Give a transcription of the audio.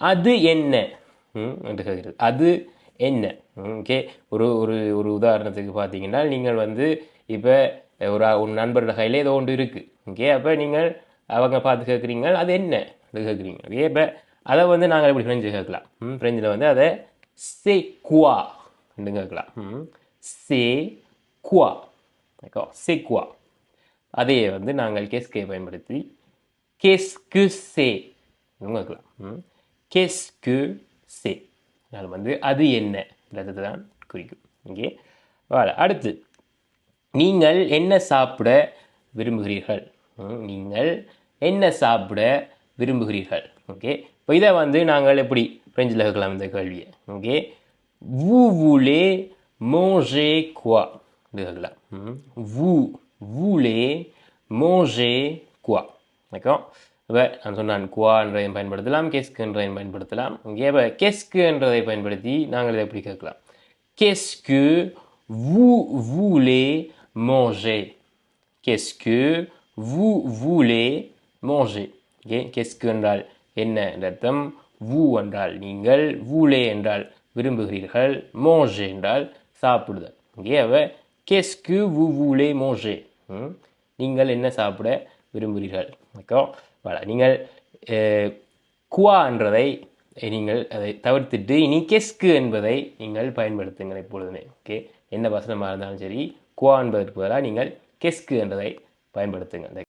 அது என்ன? ம், என்று கேட்கிறது அது என்ன? ஓகே. ஒரு ஒரு ஒரு உதாரணத்துக்கு பார்த்தீங்கன்னா நீங்கள் வந்து இப்போ ஒரு ஒரு நண்பரோட கையில் ஏதோ ஒன்று இருக்குது ஓகே அப்போ நீங்கள் அவங்க பார்த்து கேட்குறீங்க அது என்ன? அது கேட்குறீங்க. ஓகே இப்போ அதை வந்து நாங்கள் எப்படி ஃப்ரெஞ்சு கேட்கலாம்? ம் ஃப்ரெஞ்சில் வந்து அதை சே குவா என்று கேட்கலாம். ம் சே குவா சே குவா அதையே வந்து நாங்கள் கேஸ்கே பயன்படுத்தி கேஸ்கு சே கேட்கலாம். ம் கெஸ்கு சே அது வந்து அது என்ன? தான் குறிக்கும். ஓகே வாழ அடுத்து. நீங்கள் என்ன சாப்பிட விரும்புகிறீர்கள்? நீங்கள் என்ன சாப்பிட விரும்புகிறீர்கள்? ஓகே. இப்போ இதை வந்து நாங்கள் எப்படி பிரெஞ்சில் இருக்கலாம் இந்த கேள்வியை? ஓகே. வூ வூலே மோஜே குவா இருக்கலாம் வூ ம், மோஜே குவா manger d'accord இப்போ நான் சொன்னான் குவான்றதையும் பயன்படுத்தலாம் கெஸ்குன்றதையும் பயன்படுத்தலாம். இங்கே இப்போ என்றதை பயன்படுத்தி நாங்கள் இதை எப்படி கேட்கலாம்? கெஸ்கு வூ வூலே மோஜே கெஸ்க்கு வூ வூலே மோசே ஓகே qu'est-ce என்றால் என்ன என்ற அர்த்தம்? வூ என்றால் நீங்கள் வூலே என்றால் விரும்புகிறீர்கள் மோஜே என்றால் சாப்பிடுதல். ஓகே அவ qu'est-ce வூலே மோஜே ம்? நீங்கள் என்ன சாப்பிட விரும்புகிறீர்கள்? ஓகே voilà நீங்கள் குவா என்றதை நீங்கள் அதை தவிர்த்துட்டு இனி கெஸ்கு என்பதை நீங்கள் பயன்படுத்துங்கள் எப்பொழுதுமே. ஓகே? என்ன வசனமாக இருந்தாலும் சரி குவா என்பதற்கு பதிலாக நீங்கள் கெஸ்கு என்றதை பயன்படுத்துங்கள்.